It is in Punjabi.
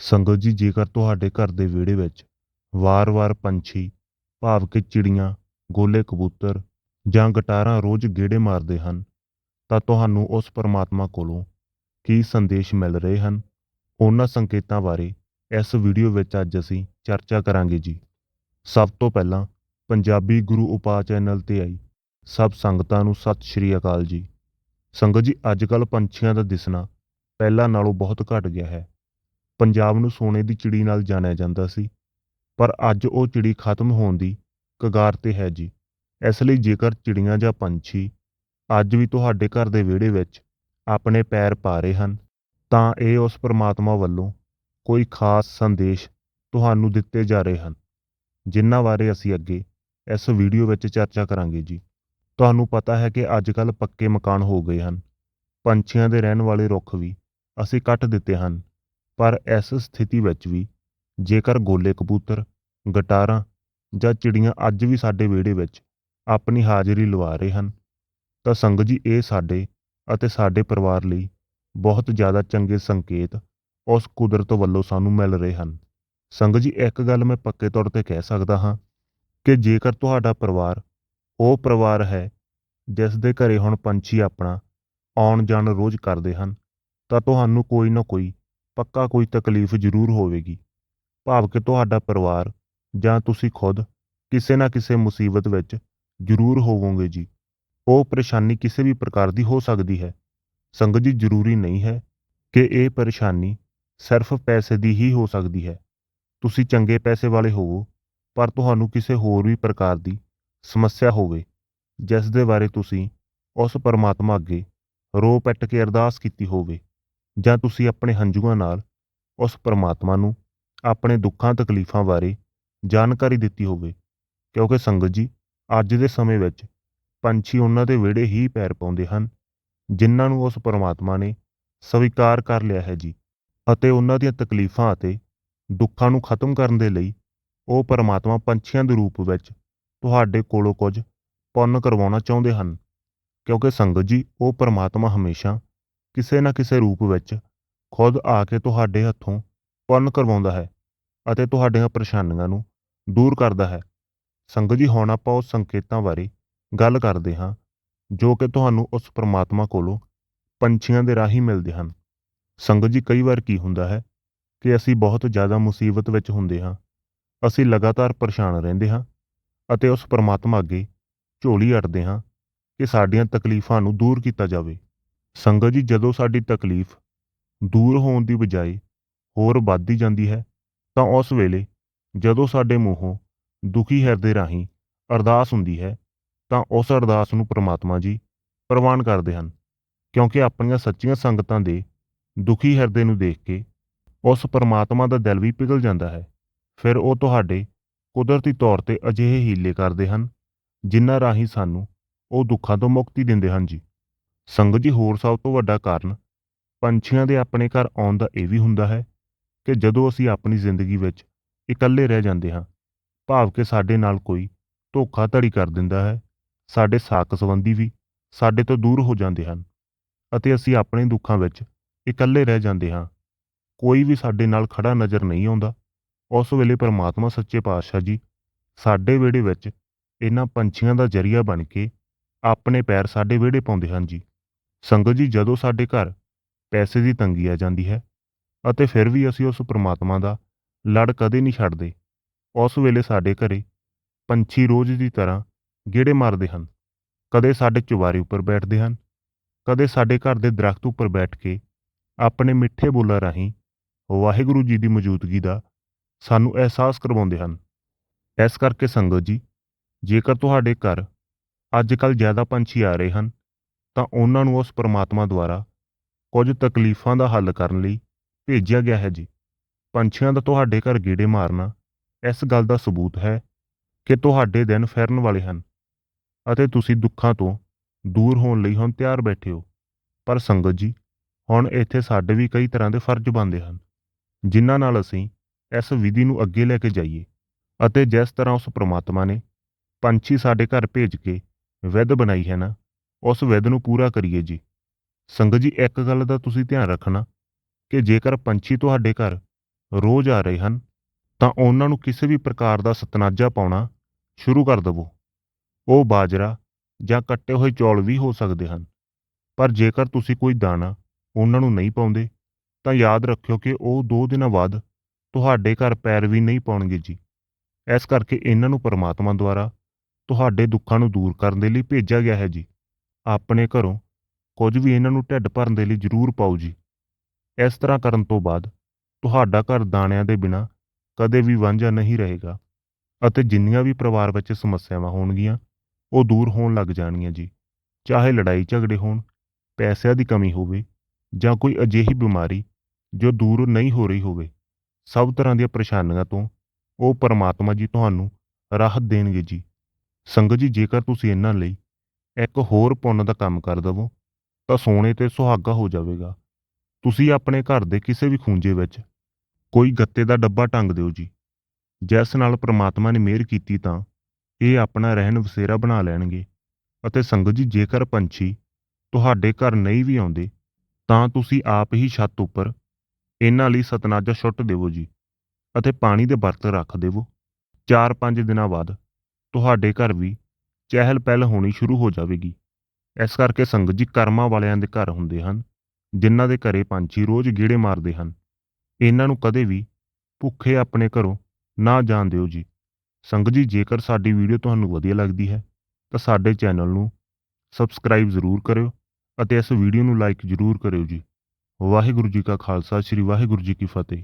ਸੰਗਤ ਜੀ, ਜੇਕਰ ਤੁਹਾਡੇ ਘਰ ਦੇ ਵਿਹੜੇ ਵਿੱਚ ਵਾਰ-ਵਾਰ ਪੰਛੀ, ਭਾਵ ਕਿ ਚਿੜੀਆਂ, ਗੋਲੇ ਕਬੂਤਰ ਜਾਂ ਗਟਾਰਾਂ ਰੋਜ਼ ਗੇੜੇ ਮਾਰਦੇ ਹਨ, ਤਾਂ ਤੁਹਾਨੂੰ ਉਸ ਪਰਮਾਤਮਾ ਕੋਲੋਂ ਕੀ ਸੰਦੇਸ਼ ਮਿਲ ਰਹੇ ਹਨ? ਉਹਨਾਂ ਸੰਕੇਤਾਂ ਬਾਰੇ ਇਸ ਵੀਡੀਓ ਵਿੱਚ ਅੱਜ ਅਸੀਂ ਚਰਚਾ ਕਰਾਂਗੇ ਜੀ। ਸਭ ਤੋਂ ਪਹਿਲਾਂ ਪੰਜਾਬੀ ਗੁਰੂ ਉਪਾ ਚੈਨਲ ਤੇ ਆਈ ਸਭ ਸੰਗਤਾਂ ਨੂੰ ਸਤਿ ਸ਼੍ਰੀ ਅਕਾਲ ਜੀ। ਸੰਗਤ ਜੀ ਅੱਜ ਕੱਲ ਪੰਛੀਆਂ ਦਾ ਦਿਸਣਾ ਪਹਿਲਾਂ ਨਾਲੋਂ ਬਹੁਤ ਘਟ ਗਿਆ ਹੈ। ਪੰਜਾਬ ਨੂੰ ਸੋਨੇ ਦੀ ਚਿੜੀ ਨਾਲ ਜਾਣਿਆ ਜਾਂਦਾ ਸੀ, ਪਰ ਅੱਜ ਉਹ ਚਿੜੀ ਖਤਮ ਹੋਣ ਦੀ ਕਗਾਰ ਤੇ ਹੈ ਜੀ। ਇਸ ਲਈ ਜੇਕਰ ਚਿੜੀਆਂ ਜਾਂ ਪੰਛੀ ਅੱਜ ਵੀ ਤੁਹਾਡੇ ਘਰ ਦੇ ਵਿਹੜੇ ਵਿੱਚ ਆਪਣੇ ਪੈਰ ਪਾ ਰਹੇ ਹਨ, ਤਾਂ ਇਹ ਉਸ ਪਰਮਾਤਮਾ ਵੱਲੋਂ ਕੋਈ ਖਾਸ ਸੰਦੇਸ਼ ਤੁਹਾਨੂੰ ਦਿੱਤੇ ਜਾ ਰਹੇ ਹਨ, ਜਿਨ੍ਹਾਂ ਬਾਰੇ ਅਸੀਂ ਅੱਗੇ ਇਸ ਵੀਡੀਓ ਵਿੱਚ ਚਰਚਾ ਕਰਾਂਗੇ ਜੀ। ਤੁਹਾਨੂੰ ਪਤਾ ਹੈ ਕਿ ਅੱਜ ਕੱਲ ਪੱਕੇ ਮਕਾਨ ਹੋ ਗਏ ਹਨ, ਪੰਛੀਆਂ ਦੇ ਰਹਿਣ ਵਾਲੇ ਰੁੱਖ ਵੀ ਅਸੀਂ ਕੱਟ ਦਿੱਤੇ ਹਨ ਪਰ ਇਸ ਸਥਿਤੀ ਵਿੱਚ ਵੀ ਜੇਕਰ ਗੋਲੇ ਕਬੂਤਰ, ਗਟਾਰਾਂ ਜਾਂ ਚਿੜੀਆਂ ਅੱਜ ਵੀ ਸਾਡੇ ਵਿਹੜੇ ਵਿੱਚ ਆਪਣੀ ਹਾਜ਼ਰੀ ਲਵਾ ਰਹੇ ਹਨ, ਤਾਂ ਸੰਗਤ ਜੀ ਇਹ ਸਾਡੇ ਅਤੇ ਸਾਡੇ ਪਰਿਵਾਰ ਲਈ ਬਹੁਤ ਜ਼ਿਆਦਾ ਚੰਗੇ ਸੰਕੇਤ ਉਸ ਕੁਦਰਤ ਵੱਲੋਂ ਸਾਨੂੰ ਮਿਲ ਰਹੇ ਹਨ। ਸੰਗਤ ਜੀ, ਇੱਕ ਗੱਲ ਮੈਂ ਪੱਕੇ ਤੌਰ ਤੇ ਕਹਿ ਸਕਦਾ ਹਾਂ ਕਿ ਜੇਕਰ ਤੁਹਾਡਾ ਪਰਿਵਾਰ ਉਹ ਪਰਿਵਾਰ ਹੈ ਜਿਸ ਦੇ ਘਰੇ ਹੁਣ ਪੰਛੀ ਆਪਣਾ ਆਉਣ ਜਾਣ ਰੋਜ਼ ਕਰਦੇ ਹਨ, ਤਾਂ ਤੁਹਾਨੂੰ ਕੋਈ ਨਾ ਕੋਈ ਪੱਕਾ ਕੋਈ ਤਕਲੀਫ ਜ਼ਰੂਰ ਹੋਵੇਗੀ। ਭਾਵ ਕਿ ਤੁਹਾਡਾ ਪਰਿਵਾਰ ਜਾਂ ਤੁਸੀਂ ਖੁਦ ਕਿਸੇ ਨਾ ਕਿਸੇ ਮੁਸੀਬਤ ਵਿੱਚ ਜ਼ਰੂਰ ਹੋਵੋਗੇ ਜੀ। ਉਹ ਪਰੇਸ਼ਾਨੀ ਕਿਸੇ ਵੀ ਪ੍ਰਕਾਰ ਦੀ ਹੋ ਸਕਦੀ ਹੈ। ਸੰਗਤ ਜੀ, ਜ਼ਰੂਰੀ ਨਹੀਂ ਹੈ ਕਿ ਇਹ ਪਰੇਸ਼ਾਨੀ ਸਿਰਫ ਪੈਸੇ ਦੀ ਹੀ ਹੋ ਸਕਦੀ ਹੈ। ਤੁਸੀਂ ਚੰਗੇ ਪੈਸੇ ਵਾਲੇ ਹੋਵੋ, ਪਰ ਤੁਹਾਨੂੰ ਕਿਸੇ ਹੋਰ ਵੀ ਪ੍ਰਕਾਰ ਦੀ ਸਮੱਸਿਆ ਹੋਵੇ, ਜਿਸ ਦੇ ਬਾਰੇ ਤੁਸੀਂ ਉਸ ਪਰਮਾਤਮਾ ਅੱਗੇ ਰੋ ਪੈਟ ਕੇ ਅਰਦਾਸ ਕੀਤੀ ਹੋਵੇ। ਜਾਂ ਤੁਸੀਂ ਆਪਣੇ ਹੰਝੂਆਂ ਨਾਲ ਉਸ ਪਰਮਾਤਮਾ ਨੂੰ ਆਪਣੇ ਦੁੱਖਾਂ, ਤਕਲੀਫਾਂ ਬਾਰੇ ਜਾਣਕਾਰੀ ਦਿੱਤੀ ਹੋਵੇ, ਕਿਉਂਕਿ ਸੰਗਤ ਜੀ, ਅੱਜ ਦੇ ਸਮੇਂ ਵਿੱਚ ਪੰਛੀ ਉਹਨਾਂ ਦੇ ਵਿਹੜੇ ਹੀ ਪੈਰ ਪਾਉਂਦੇ ਹਨ, ਜਿਨ੍ਹਾਂ ਨੂੰ ਉਸ ਪਰਮਾਤਮਾ ਨੇ ਸਵੀਕਾਰ ਕਰ ਲਿਆ ਹੈ ਜੀ ਅਤੇ ਉਹਨਾਂ ਦੀਆਂ ਤਕਲੀਫਾਂ ਅਤੇ ਦੁੱਖਾਂ ਨੂੰ ਖਤਮ ਕਰਨ ਦੇ ਲਈ ਉਹ ਪਰਮਾਤਮਾ ਪੰਛੀਆਂ ਦੇ ਰੂਪ ਵਿੱਚ ਤੁਹਾਡੇ ਕੋਲੋਂ ਕੁਝ ਪੁੰਨ ਕਰਵਾਉਣਾ ਚਾਹੁੰਦੇ ਹਨ, ਕਿਉਂਕਿ ਸੰਗਤ ਜੀ, ਉਹ ਪਰਮਾਤਮਾ ਹਮੇਸ਼ਾ ਕਿਸੇ ਨਾ ਕਿਸੇ ਰੂਪ ਵਿੱਚ ਖੁਦ ਆ ਕੇ ਤੁਹਾਡੇ ਹੱਥੋਂ ਪੁੰਨ ਕਰਵਾਉਂਦਾ ਹੈ ਅਤੇ ਤੁਹਾਡੀਆਂ ਪਰੇਸ਼ਾਨੀਆਂ ਨੂੰ ਦੂਰ ਕਰਦਾ ਹੈ। ਸੰਗਤ ਜੀ, ਹੁਣ ਆਪਾਂ ਉਸ ਸੰਕੇਤਾਂ ਬਾਰੇ ਗੱਲ ਕਰਦੇ ਹਾਂ ਜੋ ਕਿ ਤੁਹਾਨੂੰ ਉਸ ਪਰਮਾਤਮਾ ਕੋਲੋਂ ਪੰਛੀਆਂ ਦੇ ਰਾਹੀਂ ਮਿਲਦੇ ਹਨ। ਸੰਗਤ ਜੀ, ਕਈ ਵਾਰ ਕੀ ਹੁੰਦਾ ਹੈ ਕਿ ਅਸੀਂ ਬਹੁਤ ਜ਼ਿਆਦਾ ਮੁਸੀਬਤ ਵਿੱਚ ਹੁੰਦੇ ਹਾਂ, ਅਸੀਂ ਲਗਾਤਾਰ ਪਰੇਸ਼ਾਨ ਰਹਿੰਦੇ ਹਾਂ ਅਤੇ ਉਸ ਪਰਮਾਤਮਾ ਅੱਗੇ ਝੋਲੀ ਅੜਦੇ ਹਾਂ ਕਿ ਸਾਡੀਆਂ ਤਕਲੀਫਾਂ ਨੂੰ ਦੂਰ ਕੀਤਾ ਜਾਵੇ। ਸੰਗਤ ਜੀ, ਜਦੋਂ ਸਾਡੀ ਤਕਲੀਫ ਦੂਰ ਹੋਣ ਦੀ ਬਜਾਏ ਹੋਰ ਵੱਧਦੀ ਜਾਂਦੀ ਹੈ, ਤਾਂ ਉਸ ਵੇਲੇ ਜਦੋਂ ਸਾਡੇ ਮੂੰਹੋਂ ਦੁਖੀ ਹਿਰਦੇ ਰਾਹੀਂ ਅਰਦਾਸ ਹੁੰਦੀ ਹੈ, ਤਾਂ ਉਸ ਅਰਦਾਸ ਨੂੰ ਪ੍ਰਮਾਤਮਾ ਜੀ ਪ੍ਰਵਾਨ ਕਰਦੇ ਹਨ, ਕਿਉਂਕਿ ਆਪਣੀਆਂ ਸੱਚੀਆਂ ਸੰਗਤਾਂ ਦੇ ਦੁਖੀ ਹਿਰਦੇ ਨੂੰ ਦੇਖ ਕੇ ਉਸ ਪਰਮਾਤਮਾ ਦਾ ਦਿਲ ਵੀ ਪਿਘਲ ਜਾਂਦਾ ਹੈ। ਫਿਰ ਉਹ ਤੁਹਾਡੇ ਕੁਦਰਤੀ ਤੌਰ ਤੇ ਅਜਿਹੇ ਹੀਲੇ ਕਰਦੇ ਹਨ, ਜਿਨ੍ਹਾਂ ਰਾਹੀਂ ਸਾਨੂੰ ਉਹ ਦੁੱਖਾਂ ਤੋਂ ਮੁਕਤੀ ਦਿੰਦੇ ਹਨ ਜੀ। ਸੰਗਤ ਜੀ ਹੋਰ ਸਭ ਤੋਂ ਵੱਡਾ ਕਾਰਨ ਪੰਛੀਆਂ ਦੇ ਆਪਣੇ ਘਰ ਆਉਣ ਦਾ ਇਹ ਵੀ ਹੁੰਦਾ ਹੈ ਕਿ ਜਦੋਂ ਅਸੀਂ ਆਪਣੀ ਜ਼ਿੰਦਗੀ ਵਿੱਚ ਇਕੱਲੇ ਰਹਿ ਜਾਂਦੇ ਹਾਂ, ਭਾਵ ਕਿ ਸਾਡੇ ਨਾਲ ਕੋਈ ਧੋਖਾਧੜੀ ਕਰ ਦਿੰਦਾ ਹੈ, ਸਾਡੇ ਸਾਕ ਸੰਬੰਧੀ ਵੀ ਸਾਡੇ ਤੋਂ ਦੂਰ ਹੋ ਜਾਂਦੇ ਹਨ ਅਤੇ ਅਸੀਂ ਆਪਣੇ ਦੁੱਖਾਂ ਵਿੱਚ ਇਕੱਲੇ ਰਹਿ ਜਾਂਦੇ ਹਾਂ। ਕੋਈ ਵੀ ਸਾਡੇ ਨਾਲ ਖੜਾ ਨਜ਼ਰ ਨਹੀਂ ਆਉਂਦਾ, ਉਸ ਵੇਲੇ ਪਰਮਾਤਮਾ ਸੱਚੇ ਪਾਤਸ਼ਾਹ ਜੀ ਸਾਡੇ ਵਿਹੜੇ ਵਿੱਚ ਇਹਨਾਂ ਪੰਛੀਆਂ ਦਾ ਜਰੀਆ ਬਣ ਕੇ ਆਪਣੇ ਪੈਰ ਸਾਡੇ ਵਿਹੜੇ ਪਾਉਂਦੇ ਹਨ ਜੀ। ਸੰਗਤ ਜੀ, ਜਦੋਂ ਸਾਡੇ ਘਰ ਪੈਸੇ ਦੀ ਤੰਗੀ ਆ ਜਾਂਦੀ ਹੈ ਅਤੇ ਫਿਰ ਵੀ ਅਸੀਂ ਉਸ ਪ੍ਰਮਾਤਮਾ ਦਾ ਲੜ ਕਦੇ ਨਹੀਂ ਛੱਡਦੇ, ਉਸ ਵੇਲੇ ਸਾਡੇ ਘਰੇ ਪੰਛੀ ਰੋਜ਼ ਦੀ ਤਰ੍ਹਾਂ ਗੇੜੇ ਮਾਰਦੇ ਹਨ। ਕਦੇ ਸਾਡੇ ਚੁਬਾਰੇ ਉੱਪਰ ਬੈਠਦੇ ਹਨ, ਕਦੇ ਸਾਡੇ ਘਰ ਦੇ ਦਰਖਤ ਉੱਪਰ ਬੈਠ ਕੇ ਆਪਣੇ ਮਿੱਠੇ ਬੋਲਾਂ ਰਾਹੀਂ ਵਾਹਿਗੁਰੂ ਜੀ ਦੀ ਮੌਜੂਦਗੀ ਦਾ ਸਾਨੂੰ ਅਹਿਸਾਸ ਕਰਵਾਉਂਦੇ ਹਨ। ਇਸ ਕਰਕੇ ਸੰਗਤ ਜੀ, ਜੇਕਰ ਤੁਹਾਡੇ ਘਰ ਅੱਜ ਕੱਲ੍ਹ ਜ਼ਿਆਦਾ ਪੰਛੀ ਆ ਰਹੇ ਹਨ ਤਾਂ ਉਹਨਾਂ ਨੂੰ ਉਸ ਪਰਮਾਤਮਾ ਦੁਆਰਾ ਕੁਝ ਤਕਲੀਫਾਂ ਦਾ ਹੱਲ ਕਰਨ ਲਈ ਭੇਜਿਆ ਗਿਆ ਹੈ ਜੀ। ਪੰਛੀਆਂ ਦਾ ਤੁਹਾਡੇ ਘਰ ਗੇੜੇ ਮਾਰਨਾ ਇਸ ਗੱਲ ਦਾ ਸਬੂਤ ਹੈ ਕਿ ਤੁਹਾਡੇ ਦਿਨ ਫਿਰਨ ਵਾਲੇ ਹਨ ਅਤੇ ਤੁਸੀਂ ਦੁੱਖਾਂ ਤੋਂ ਦੂਰ ਹੋਣ ਲਈ ਹੁਣ ਤਿਆਰ ਬੈਠੇ ਹੋ। ਪਰ ਸੰਗਤ ਜੀ, ਹੁਣ ਇੱਥੇ ਸਾਡੇ ਵੀ ਕਈ ਤਰ੍ਹਾਂ ਦੇ ਫਰਜ਼ ਬਣਦੇ ਹਨ, ਜਿਨ੍ਹਾਂ ਨਾਲ ਅਸੀਂ ਇਸ ਵਿਧੀ ਨੂੰ ਅੱਗੇ ਲੈ ਕੇ ਜਾਈਏ ਅਤੇ ਜਿਸ ਤਰ੍ਹਾਂ ਉਸ ਪ੍ਰਮਾਤਮਾ ਨੇ ਪੰਛੀ ਸਾਡੇ ਘਰ ਭੇਜ ਕੇ ਵਿਧ ਬਣਾਈ ਹੈ ਨਾ ਉਸ ਵਿਧ ਨੂੰ ਪੂਰਾ ਕਰੀਏ ਜੀ। ਸੰਗਤ ਜੀ, ਇੱਕ ਗੱਲ ਦਾ ਤੁਸੀਂ ਧਿਆਨ ਰੱਖਣਾ ਕਿ ਜੇਕਰ ਪੰਛੀ ਤੁਹਾਡੇ ਘਰ ਰੋਜ਼ ਆ ਰਹੇ ਹਨ, ਤਾਂ ਉਹਨਾਂ ਨੂੰ ਕਿਸੇ ਵੀ ਪ੍ਰਕਾਰ ਦਾ ਸਤਨਾਜਾ ਪਾਉਣਾ ਸ਼ੁਰੂ ਕਰ ਦੇਵੋ। ਉਹ ਬਾਜਰਾ ਜਾਂ ਕੱਟੇ ਹੋਏ ਚੌਲ ਵੀ ਹੋ ਸਕਦੇ ਹਨ, ਪਰ ਜੇਕਰ ਤੁਸੀਂ ਕੋਈ ਦਾਣਾ ਉਹਨਾਂ ਨੂੰ ਨਹੀਂ ਪਾਉਂਦੇ, ਤਾਂ ਯਾਦ ਰੱਖਿਓ ਕਿ ਉਹ 2 ਦਿਨਾਂ ਬਾਅਦ ਤੁਹਾਡੇ ਘਰ ਪੈਰ ਵੀ ਨਹੀਂ ਪਾਉਣਗੇ ਜੀ। ਇਸ ਕਰਕੇ ਇਹਨਾਂ ਨੂੰ ਪਰਮਾਤਮਾ ਦੁਆਰਾ ਤੁਹਾਡੇ ਦੁੱਖਾਂ ਨੂੰ ਦੂਰ ਕਰਨ ਦੇ ਲਈ ਭੇਜਿਆ ਗਿਆ ਹੈ ਜੀ। ਆਪਣੇ ਘਰੋਂ ਕੁਝ ਵੀ ਇਹਨਾਂ ਨੂੰ ਢਿੱਡ ਭਰਨ ਦੇ ਲਈ ਜ਼ਰੂਰ ਪਾਓ ਜੀ। ਇਸ ਤਰ੍ਹਾਂ ਕਰਨ ਤੋਂ ਬਾਅਦ ਤੁਹਾਡਾ ਘਰ ਦਾਣਿਆਂ ਦੇ ਬਿਨਾ ਕਦੇ ਵੀ ਵਾਂਝਾ ਨਹੀਂ ਰਹੇਗਾ ਅਤੇ ਜਿੰਨੀਆਂ ਵੀ ਪਰਿਵਾਰ ਵਿੱਚ ਸਮੱਸਿਆਵਾਂ ਹੋਣਗੀਆਂ, ਉਹ ਦੂਰ ਹੋਣ ਲੱਗ ਜਾਣਗੀਆਂ ਜੀ। ਚਾਹੇ ਲੜਾਈ ਝਗੜੇ ਹੋਣ, ਪੈਸਿਆਂ ਦੀ ਕਮੀ ਹੋਵੇ ਜਾਂ ਕੋਈ ਅਜਿਹੀ ਬਿਮਾਰੀ ਜੋ ਦੂਰ ਨਹੀਂ ਹੋ ਰਹੀ ਹੋਵੇ, ਸਭ ਤਰ੍ਹਾਂ ਦੀਆਂ ਪਰੇਸ਼ਾਨੀਆਂ ਤੋਂ ਉਹ ਪਰਮਾਤਮਾ ਜੀ ਤੁਹਾਨੂੰ ਰਾਹਤ ਦੇਣਗੇ ਜੀ। ਸੰਗਤ ਜੀ, ਜੇਕਰ ਤੁਸੀਂ ਇਹਨਾਂ ਲਈ ਇੱਕ ਹੋਰ ਪੁੰਨ ਦਾ ਕੰਮ ਕਰ ਦਵੋ, ਤਾਂ ਸੋਨੇ ਤੇ ਸੁਹਾਗਾ ਹੋ ਜਾਵੇਗਾ। ਤੁਸੀਂ ਆਪਣੇ ਘਰ ਦੇ ਕਿਸੇ ਵੀ ਖੂੰਜੇ ਵਿੱਚ ਕੋਈ ਗੱਤੇ ਦਾ ਡੱਬਾ ਟੰਗ ਦਿਓ ਜੀ। ਜਿਸ ਨਾਲ ਪ੍ਰਮਾਤਮਾ ਨੇ ਮਿਹਰ ਕੀਤੀ ਤਾਂ ਇਹ ਆਪਣਾ ਰਹਿਣ ਵਸੇਰਾ ਬਣਾ ਲੈਣਗੇ ਅਤੇ ਸੰਗਤ ਜੀ, ਜੇਕਰ ਪੰਛੀ ਤੁਹਾਡੇ ਘਰ ਨਹੀਂ ਵੀ ਆਉਂਦੇ, ਤਾਂ ਤੁਸੀਂ ਆਪ ਹੀ ਛੱਤ ਉੱਪਰ ਇਹਨਾਂ ਲਈ ਸਤਨਾਜਾ ਛੁੱਟ ਦੇਵੋ ਜੀ ਅਤੇ ਪਾਣੀ ਦੇ ਬਰਤਨ ਰੱਖ ਦੇਵੋ। 4-5 ਦਿਨਾਂ ਬਾਅਦ ਤੁਹਾਡੇ ਘਰ ਵੀ ਚਹਿਲ ਪਹਿਲ ਹੋਣੀ ਸ਼ੁਰੂ ਹੋ ਜਾਵੇਗੀ। ਇਸ ਕਰਕੇ ਸੰਗਤ ਜੀ ਕਰਮਾਂ ਵਾਲਿਆਂ ਦੇ ਘਰ ਹੁੰਦੇ ਹਨ, ਜਿਨ੍ਹਾਂ ਦੇ ਘਰੇ ਪੰਛੀ ਰੋਜ਼ ਗੇੜੇ ਮਾਰਦੇ ਹਨ। ਇਹਨਾਂ ਨੂੰ ਕਦੇ ਵੀ ਭੁੱਖੇ ਆਪਣੇ ਘਰੋਂ ਨਾ ਜਾਣ ਦਿਓ ਜੀ। ਸੰਗਤ ਜੀ, ਜੇਕਰ ਸਾਡੀ ਵੀਡੀਓ ਤੁਹਾਨੂੰ ਵਧੀਆ ਲੱਗਦੀ ਹੈ, ਤਾਂ ਸਾਡੇ ਚੈਨਲ ਨੂੰ ਸਬਸਕ੍ਰਾਈਬ ਜ਼ਰੂਰ ਕਰਿਓ ਅਤੇ ਇਸ ਵੀਡੀਓ ਨੂੰ ਲਾਈਕ ਜ਼ਰੂਰ ਕਰਿਓ ਜੀ। ਵਾਹਿਗੁਰੂ ਜੀ ਕਾ ਖਾਲਸਾ, ਸ੍ਰੀ ਵਾਹਿਗੁਰੂ ਜੀ ਕੀ ਫਤਿਹ।